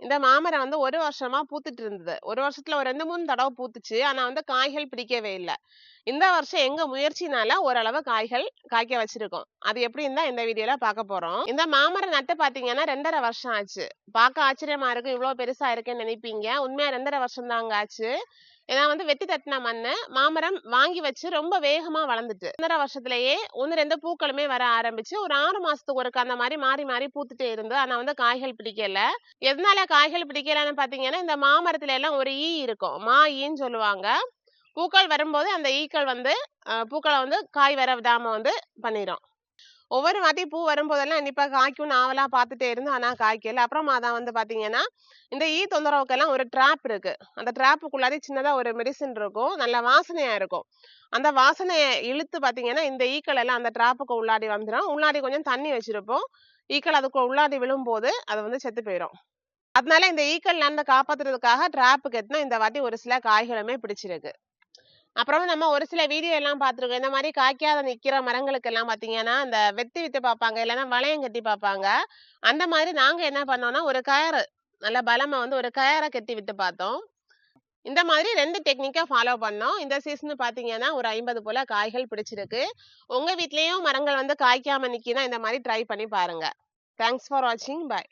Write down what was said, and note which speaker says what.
Speaker 1: இந்த மாமரம் வந்து ஒரு வருஷமா பூத்துட்டு இருந்தது. ஒரு வருஷத்துல ஒரு ரெண்டு மூணு தடவை பூத்துச்சு. ஆனா வந்து காய்கள் பிடிக்கவே இல்லை. இந்த வருஷம் எங்க முயற்சினால ஓரளவு காய்கள் காய்க்க வச்சிருக்கோம். அது எப்படின்னு தான் இந்த வீடியோல பார்க்க போறோம். இந்த மாமரம் நட்டு பாத்தீங்கன்னா ரெண்டரை வருஷம் ஆச்சு. பார்க்க ஆச்சரியமா இருக்கு இவ்வளவு பெருசா இருக்குன்னு நினைப்பீங்க. உண்மையா ரெண்டரை வருஷம் தாங்க ஆச்சு. ஏன்னா வந்து வெட்டி தட்டின மண்ணு மாமரம் வாங்கி வச்சு ரொம்ப வேகமா வளர்ந்துட்டு ரெண்டரை வருஷத்துலயே ஒன்னு ரெண்டு பூக்களுமே வர ஆரம்பிச்சு ஒரு ஆறு மாசத்துக்கு ஒருக்கு அந்த மாதிரி மாறி மாறி பூத்துட்டே இருந்து ஆனா வந்து காய்கள் பிடிக்கல. எதனால காய்கள் பிடிக்கலன்னு பாத்தீங்கன்னா இந்த மாமரத்துல எல்லாம் ஒரு ஈ இருக்கும். மா ஈன்னு சொல்லுவாங்க. பூக்கள் வரும்போது அந்த ஈக்கள் வந்து பூக்களை வந்து காய் வர விடாம வந்து பண்ணிடும் ஒவ்வொரு வாட்டி பூ வரும்போதெல்லாம் இன்னிப்பா காய்க்கும் நாவலா பார்த்துட்டே இருந்தோம். ஆனால் காய்க்கல. அப்புறமா தான் வந்து பாத்தீங்கன்னா இந்த ஈ தொந்தரவுக்கெல்லாம் ஒரு ட்ராப் இருக்கு. அந்த ட்ராப்புக்குள்ளாதே சின்னதாக ஒரு மெடிசின் இருக்கும். நல்ல வாசனையா இருக்கும். அந்த வாசனையை இழுத்து பாத்தீங்கன்னா இந்த ஈக்கள் எல்லாம் அந்த ட்ராப்புக்கு உள்ளாடி வந்துடும் உள்ளாடி கொஞ்சம் தண்ணி வச்சிருப்போம். ஈக்கள் அதுக்கு உள்ளாடி விழும்போது அது வந்து செத்து போயிடும் அதனால இந்த ஈக்கள் இருந்து காப்பாத்துறதுக்காக ட்ராப்புக்கு கட்டினா இந்த வாட்டி ஒரு சில காய்களுமே பிடிச்சிருக்கு. அப்புறம் நம்ம ஒரு சில வீடியோ எல்லாம் பார்த்துருக்கோம். இந்த மாதிரி காய்க்காத நிக்கிற மரங்களுக்கு எல்லாம் பாத்தீங்கன்னா அந்த வெட்டி விட்டு பார்ப்பாங்க. இல்லைன்னா வளையம் கட்டி பார்ப்பாங்க. அந்த மாதிரி நாங்க என்ன பண்ணோம்னா ஒரு கயறு நல்ல பலமா வந்து ஒரு கயரை கட்டி விட்டு பார்த்தோம். இந்த மாதிரி ரெண்டு டெக்னிக்கா ஃபாலோ பண்ணோம். இந்த சீசன் பார்த்தீங்கன்னா ஒரு ஐம்பது போல காய்கள் பிடிச்சிருக்கு. உங்க வீட்லயும் மரங்கள் வந்து காய்க்காம நிற்கினா இந்த மாதிரி ட்ரை பண்ணி பாருங்க. தேங்க்ஸ் ஃபார் வாட்சிங் பாய்